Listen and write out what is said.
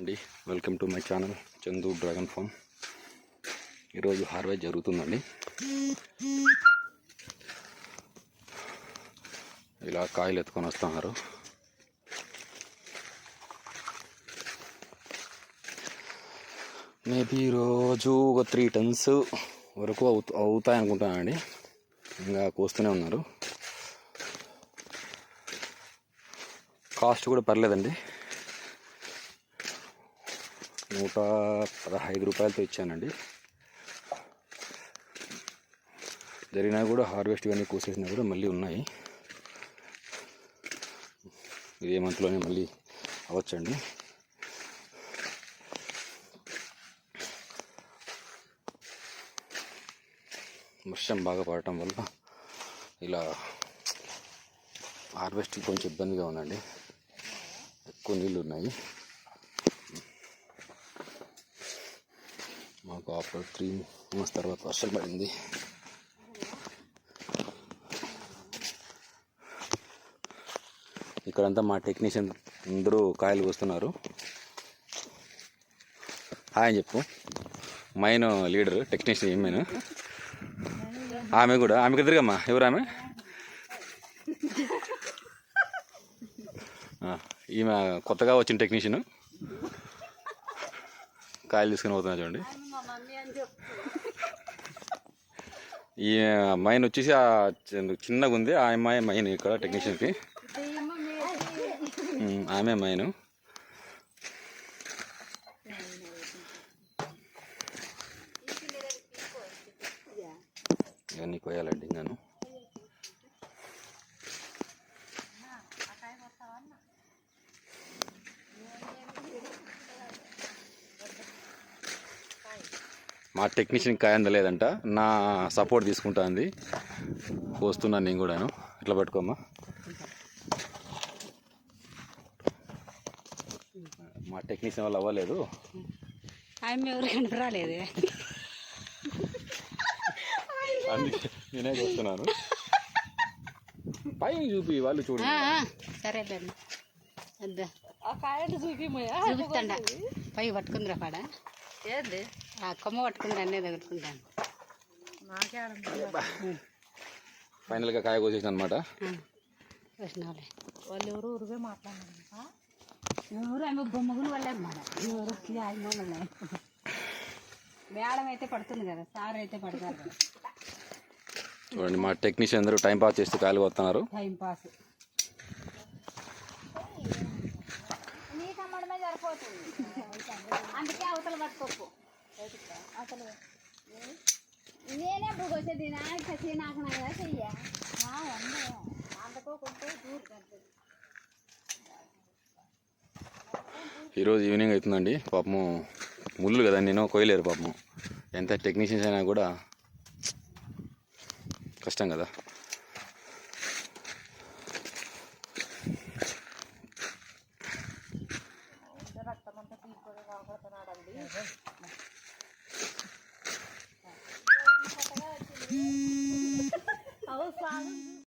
అండి. Welcome to my channel Chandu dragon farm ఈరోజు harvest జరుగుతుందండి. ఇలా కాయలు ఎత్తుకొని వస్తున్నారు. మేబీ ఈరోజు ఒక త్రీ టన్స్ వరకు అవుతా అవుతాయి అనుకుంటానండి ఇంకా కోస్తూనే ఉన్నారు. కాస్ట్ కూడా పర్లేదండి. నూట పదహైదు రూపాయలతో ఇచ్చానండి. జరిగినా కూడా హార్వెస్ట్ కానీ కోసేసినా కూడా మళ్ళీ ఉన్నాయి. ఇదే మంత్లోనే మళ్ళీ అవ్వచ్చండి. వర్షం బాగా పడటం వల్ల ఇలా హార్వెస్టింగ్ కొంచెం ఇబ్బందిగా ఉందండి. ఎక్కువ నీళ్ళు ఉన్నాయి. మాకు ఆఫ్టర్ త్రీ మంత్స్ తర్వాత వర్షం పడింది ఇక్కడంతా మా టెక్నీషియన్ అందరూ కాయలు వస్తున్నారు హాయ్ అని చెప్పు. మైన్ లీడర్ టెక్నీషియన్ ఏం ఆమె కూడా ఆమెకు ఎదురుగమ్మా ఎవరు ఆమె? ఈమె కొత్తగా వచ్చిన టెక్నీషియన్ కాయలు తీసుకుని పోతున్నా చూడండి. ఈ మైన్ వచ్చేసి ఆ చిన్న- చిన్నగా ఉంది. ఆ అమ్మాయి మైన్ ఇక్కడ టెక్నీషియన్కి ఆమె మైన్ ఇవన్నీ కోయాలండి ఇంకాను. మా టెక్నీషియన్ కాయ అందలేదంట నా సపోర్ట్ తీసుకుంటా అంది పోస్తున్నాను నేను కూడాను. ఇట్లా పట్టుకోమ్మా? మా టెక్నీషియన్ వల్ల అవ్వలేదు. ఆమె ఎవరు కనపరాలేదే అందుకే నేనే చూస్తున్నాను. పైన చూపి వాళ్ళు చూడు. సరేలేండి వద్దా. ఆ కాయలు చూపిమయ్యా చూపిస్తాండ. పై పట్టుకుందిరా పాడ. ఏంది? ఆ కొమ్మ పట్టుకుంది అన్నీ తగులుకుంటాను ఫైనల్గా కాయ కోసేసిన అనమాట వచ్చినాలే వాళ్ళు ఎవరు ఊరుగా మాట్లాడినారు ఎవరు ఆమె బొమ్మగులు వాళ్ళే మాట ఎవరు ఆమె మేడం అయితే పడుతుంది కదా సార్ అయితే పడతారు చూడండి మా టెక్నీషియన్ అందరూ టైం పాస్ చేస్తూ కాయలు కొడుతున్నారు టైం పాస్ అందుకే అవతల అవతల నేనే ఇప్పుడు వచ్చేది నాకు నాకు నా కదా చెయ్య అందుకోకుంటే దూరు కడుతుంది. ఈరోజు ఈవినింగ్ అవుతుందండి. పాపము ముళ్ళు కదా నేను కోయలేరు పాపము. ఎంత టెక్నీషియన్స్ అయినా కూడా కష్టం కదా. 好酸